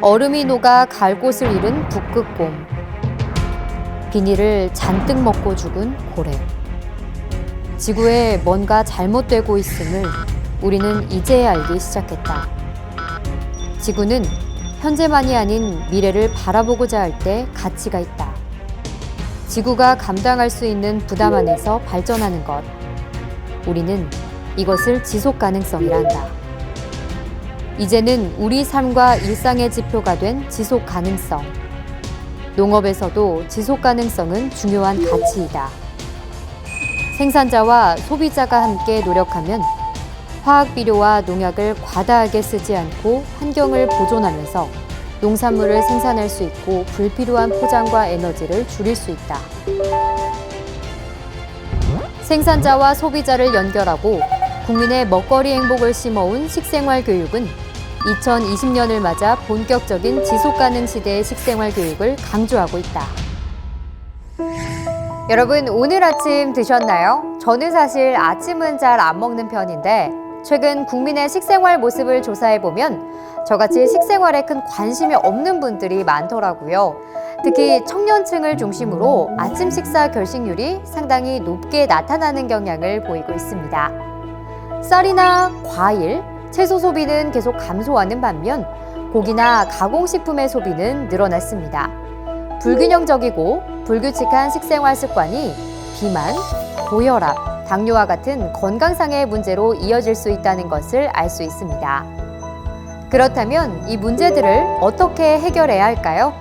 얼음이 녹아 갈 곳을 잃은 북극곰. 비닐을 잔뜩 먹고 죽은 고래. 지구에 뭔가 잘못되고 있음을 우리는 이제 알기 시작했다. 지구는 현재만이 아닌 미래를 바라보고자 할 때 가치가 있다. 지구가 감당할 수 있는 부담 안에서 발전하는 것. 우리는 이것을 지속 가능성이라 한다. 이제는 우리 삶과 일상의 지표가 된 지속 가능성. 농업에서도 지속 가능성은 중요한 가치이다. 생산자와 소비자가 함께 노력하면 화학 비료와 농약을 과다하게 쓰지 않고 환경을 보존하면서 농산물을 생산할 수 있고 불필요한 포장과 에너지를 줄일 수 있다. 생산자와 소비자를 연결하고 국민의 먹거리 행복을 심어온 식생활 교육은 2020년을 맞아 본격적인 지속 가능 시대의 식생활 교육을 강조하고 있다. 여러분 오늘 아침 드셨나요? 저는 사실 아침은 잘 안 먹는 편인데 최근 국민의 식생활 모습을 조사해 보면 저같이 식생활에 큰 관심이 없는 분들이 많더라고요. 특히 청년층을 중심으로 아침 식사 결식률이 상당히 높게 나타나는 경향을 보이고 있습니다. 쌀이나 과일, 채소 소비는 계속 감소하는 반면 고기나 가공식품의 소비는 늘어났습니다. 불균형적이고 불규칙한 식생활 습관이 비만, 고혈압, 당뇨와 같은 건강상의 문제로 이어질 수 있다는 것을 알 수 있습니다. 그렇다면 이 문제들을 어떻게 해결해야 할까요?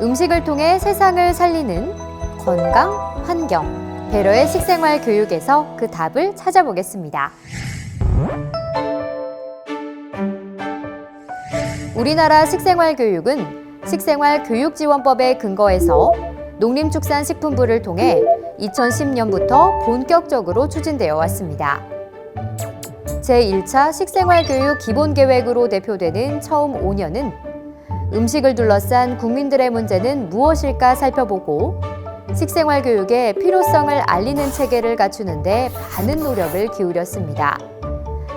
음식을 통해 세상을 살리는 건강, 환경, 배려의 식생활 교육에서 그 답을 찾아보겠습니다. 우리나라 식생활 교육은 식생활 교육지원법에 근거해서 농림축산식품부를 통해 2010년부터 본격적으로 추진되어 왔습니다. 제1차 식생활교육 기본계획으로 대표되는 처음 5년은 음식을 둘러싼 국민들의 문제는 무엇일까 살펴보고 식생활 교육의 필요성을 알리는 체계를 갖추는데 많은 노력을 기울였습니다.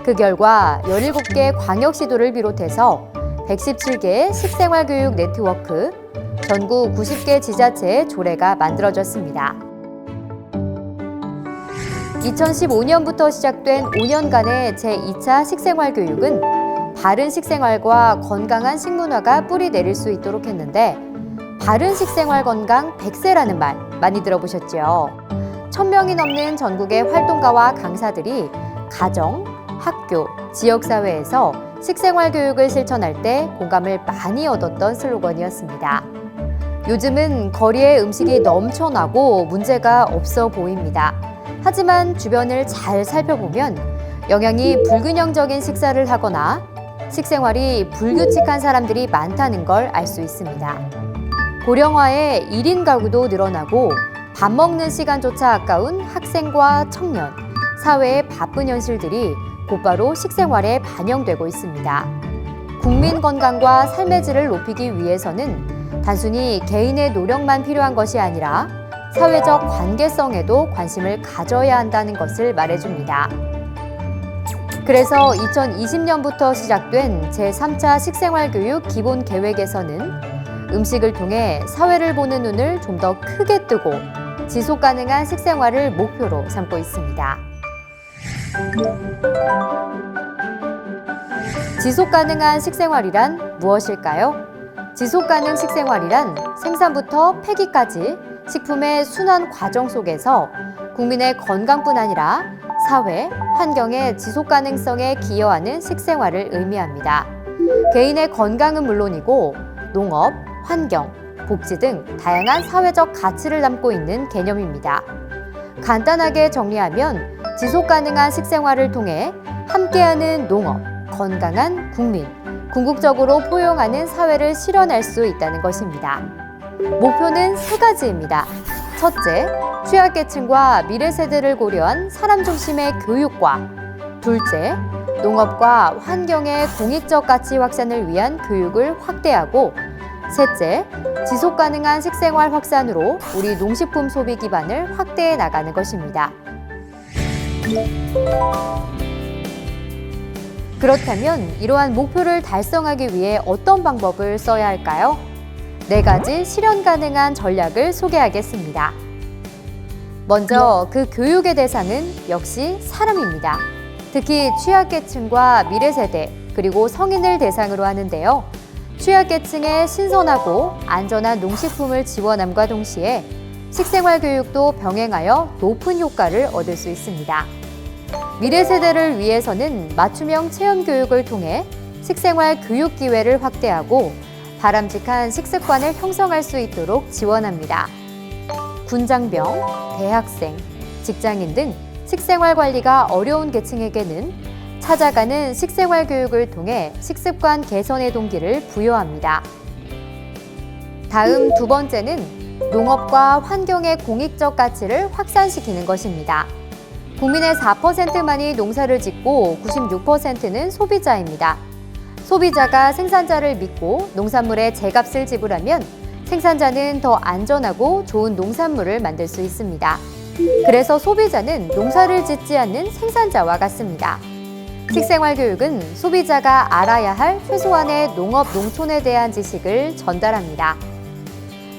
그 결과 17개 광역시도를 비롯해서 117개의 식생활 교육 네트워크, 전국 90개 지자체의 조례가 만들어졌습니다. 2015년부터 시작된 5년간의 제2차 식생활 교육은 바른 식생활과 건강한 식문화가 뿌리 내릴 수 있도록 했는데 바른 식생활 건강 100세라는 말 많이 들어보셨죠? 1000명이 넘는 전국의 활동가와 강사들이 가정, 학교, 지역사회에서 식생활 교육을 실천할 때 공감을 많이 얻었던 슬로건이었습니다. 요즘은 거리에 음식이 넘쳐나고 문제가 없어 보입니다. 하지만 주변을 잘 살펴보면 영양이 불균형적인 식사를 하거나 식생활이 불규칙한 사람들이 많다는 걸 알 수 있습니다. 고령화에 1인 가구도 늘어나고 밥 먹는 시간조차 아까운 학생과 청년, 사회의 바쁜 현실들이 곧바로 식생활에 반영되고 있습니다. 국민 건강과 삶의 질을 높이기 위해서는 단순히 개인의 노력만 필요한 것이 아니라 사회적 관계성에도 관심을 가져야 한다는 것을 말해줍니다. 그래서 2020년부터 시작된 제3차 식생활 교육 기본 계획에서는 음식을 통해 사회를 보는 눈을 좀 더 크게 뜨고 지속 가능한 식생활을 목표로 삼고 있습니다. 지속 가능한 식생활이란 무엇일까요? 지속 가능 식생활이란 생산부터 폐기까지 식품의 순환 과정 속에서 국민의 건강뿐 아니라 사회, 환경의 지속 가능성에 기여하는 식생활을 의미합니다. 개인의 건강은 물론이고 농업, 환경, 복지 등 다양한 사회적 가치를 담고 있는 개념입니다. 간단하게 정리하면 지속 가능한 식생활을 통해 함께하는 농업, 건강한 국민, 궁극적으로 포용하는 사회를 실현할 수 있다는 것입니다. 목표는 세 가지입니다. 첫째, 취약계층과 미래 세대를 고려한 사람 중심의 교육과 둘째, 농업과 환경의 공익적 가치 확산을 위한 교육을 확대하고 셋째, 지속 가능한 식생활 확산으로 우리 농식품 소비 기반을 확대해 나가는 것입니다. 그렇다면 이러한 목표를 달성하기 위해 어떤 방법을 써야 할까요? 네 가지 실현 가능한 전략을 소개하겠습니다. 먼저 그 교육의 대상은 역시 사람입니다. 특히 취약계층과 미래 세대, 그리고 성인을 대상으로 하는데요. 취약계층에 신선하고 안전한 농식품을 지원함과 동시에 식생활 교육도 병행하여 높은 효과를 얻을 수 있습니다. 미래 세대를 위해서는 맞춤형 체험 교육을 통해 식생활 교육 기회를 확대하고 바람직한 식습관을 형성할 수 있도록 지원합니다. 군장병, 대학생, 직장인 등 식생활 관리가 어려운 계층에게는 찾아가는 식생활 교육을 통해 식습관 개선의 동기를 부여합니다. 다음 두 번째는 농업과 환경의 공익적 가치를 확산시키는 것입니다. 국민의 4%만이 농사를 짓고 96%는 소비자입니다. 소비자가 생산자를 믿고 농산물의 제값을 지불하면 생산자는 더 안전하고 좋은 농산물을 만들 수 있습니다. 그래서 소비자는 농사를 짓지 않는 생산자와 같습니다. 식생활 교육은 소비자가 알아야 할 최소한의 농업 농촌에 대한 지식을 전달합니다.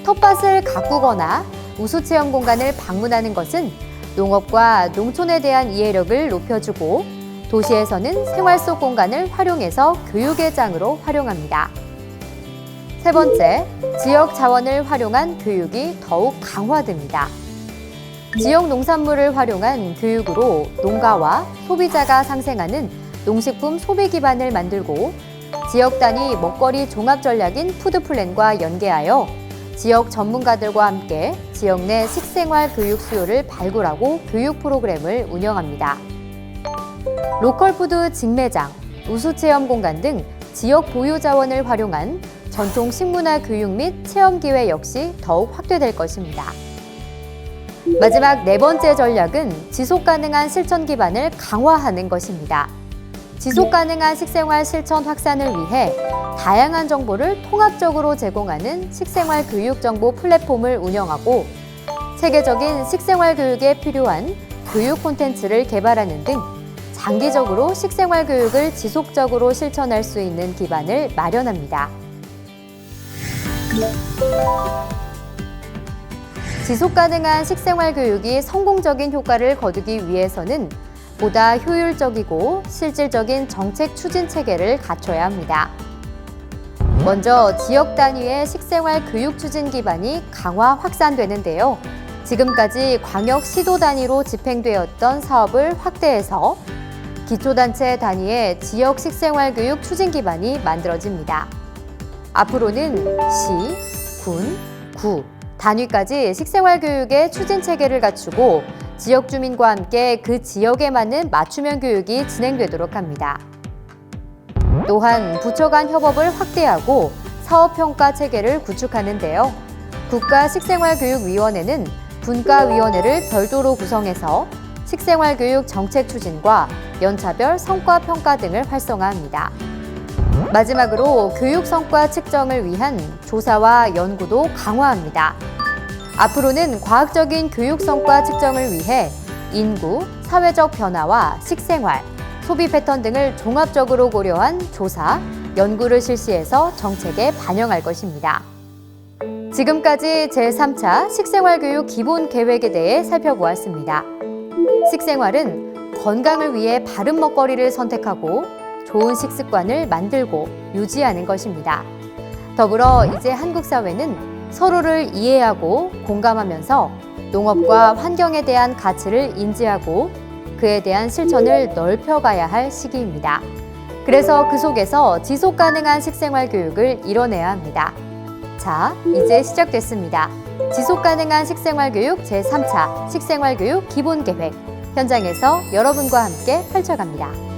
텃밭을 가꾸거나 우수 체험 공간을 방문하는 것은 농업과 농촌에 대한 이해력을 높여주고 도시에서는 생활 속 공간을 활용해서 교육의 장으로 활용합니다. 세 번째, 지역 자원을 활용한 교육이 더욱 강화됩니다. 지역 농산물을 활용한 교육으로 농가와 소비자가 상생하는 농식품 소비 기반을 만들고 지역 단위 먹거리 종합 전략인 푸드플랜과 연계하여 지역 전문가들과 함께 지역 내 식생활 교육 수요를 발굴하고 교육 프로그램을 운영합니다. 로컬푸드 직매장, 우수체험 공간 등 지역 보유 자원을 활용한 전통 식문화 교육 및 체험 기회 역시 더욱 확대될 것입니다. 마지막 네 번째 전략은 지속 가능한 실천 기반을 강화하는 것입니다. 지속 가능한 식생활 실천 확산을 위해 다양한 정보를 통합적으로 제공하는 식생활 교육 정보 플랫폼을 운영하고 세계적인 식생활 교육에 필요한 교육 콘텐츠를 개발하는 등 장기적으로 식생활 교육을 지속적으로 실천할 수 있는 기반을 마련합니다. 지속 가능한 식생활 교육이 성공적인 효과를 거두기 위해서는 보다 효율적이고 실질적인 정책 추진 체계를 갖춰야 합니다. 먼저 지역 단위의 식생활 교육 추진 기반이 강화 확산되는데요. 지금까지 광역 시도 단위로 집행되었던 사업을 확대해서 기초단체 단위의 지역 식생활 교육 추진 기반이 만들어집니다. 앞으로는 시, 군, 구 단위까지 식생활 교육의 추진 체계를 갖추고 지역 주민과 함께 그 지역에 맞는 맞춤형 교육이 진행되도록 합니다. 또한 부처 간 협업을 확대하고 사업평가 체계를 구축하는데요. 국가식생활교육위원회는 분과위원회를 별도로 구성해서 식생활교육 정책 추진과 연차별 성과 평가 등을 활성화합니다. 마지막으로 교육 성과 측정을 위한 조사와 연구도 강화합니다. 앞으로는 과학적인 교육 성과 측정을 위해 인구, 사회적 변화와 식생활, 소비 패턴 등을 종합적으로 고려한 조사, 연구를 실시해서 정책에 반영할 것입니다. 지금까지 제3차 식생활 교육 기본 계획에 대해 살펴보았습니다. 식생활은 건강을 위해 바른 먹거리를 선택하고 좋은 식습관을 만들고 유지하는 것입니다. 더불어 이제 한국 사회는 서로를 이해하고 공감하면서 농업과 환경에 대한 가치를 인지하고 그에 대한 실천을 넓혀가야 할 시기입니다. 그래서 그 속에서 지속 가능한 식생활 교육을 이뤄내야 합니다. 자, 이제 시작됐습니다. 지속 가능한 식생활 교육 제3차 식생활 교육 기본 계획 현장에서 여러분과 함께 펼쳐갑니다.